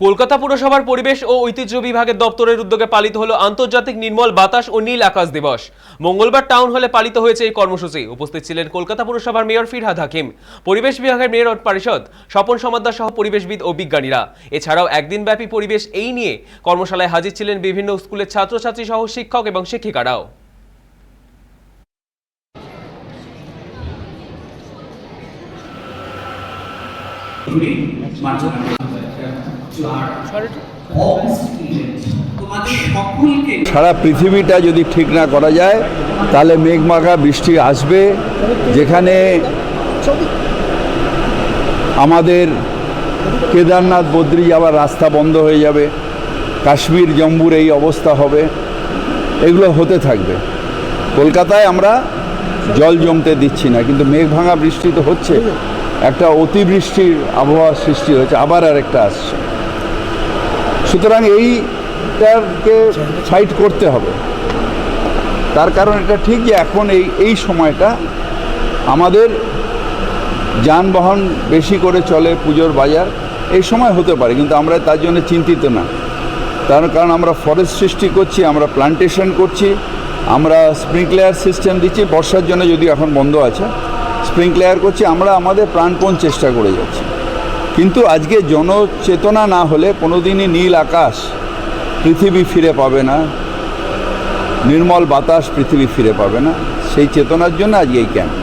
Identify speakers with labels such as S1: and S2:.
S1: কলকাতা পুরসভার পরিবেশ ও ঐতিহ্য বিভাগের দপ্তরের উদ্যোগে পালিত হলো আন্তর্জাতিক নির্মল বাতাস ও নীল আকাশ দিবস। মঙ্গলবার টাউন হলে পালিত হয়েছে এই কর্মসূচি। উপস্থিত ছিলেন কলকাতা পুরসভার মেয়র ফিরহাদ হাকিম, পরিবেশ বিভাগের মেয়র পরিষদ স্বপন সমাদ্দার সহ পরিবেশবিদ ও বিজ্ঞানীরা। এছাড়াও একদিনব্যাপী পরিবেশ এই নিয়ে কর্মশালায় হাজির ছিলেন বিভিন্ন স্কুলের ছাত্রছাত্রী সহ শিক্ষক এবং শিক্ষিকারাও।
S2: সকলকে
S3: সারা পৃথিবীটা যদি ঠিক না করা যায়, তাহলে মেঘমাখা বৃষ্টি আসবে, যেখানে আমাদের কেদারনাথ বদ্রি যাওয়ার রাস্তা বন্ধ হয়ে যাবে, কাশ্মীর জম্বুর এই অবস্থা হবে, এগুলো হতে থাকবে। কলকাতায় আমরা জল জমতে দিচ্ছি না, কিন্তু মেঘ ভাঙা বৃষ্টি তো হচ্ছে, একটা অতিবৃষ্টির আবহাওয়া সৃষ্টি হয়েছে, আবার আর একটা আসছে। সুতরাং এইটাকে ফাইট করতে হবে। তার কারণ এটা ঠিক যে এখন এই এই সময়টা আমাদের যানবাহন বেশি করে চলে পুজোর বাজার। এই সময় হতে পারে, কিন্তু আমরা তার জন্য চিন্তিত না। তার কারণ আমরা ফরেস্ট সৃষ্টি করছি, আমরা প্লান্টেশন করছি, আমরা স্প্রিংক্লেয়ার সিস্টেম দিচ্ছি, বর্ষার জন্য যদি এখন বন্ধ আছে স্প্রিংক্লেয়ার করছি, আমরা আমাদের প্রাণপণ চেষ্টা করে যাচ্ছি। কিন্তু আজকে জনচেতনা না হলে কোনোদিনই নীল আকাশ পৃথিবী ফিরে পাবে না, নির্মল বাতাস পৃথিবী ফিরে পাবে না। সেই চেতনার জন্য আজকে এই ক্যাম্প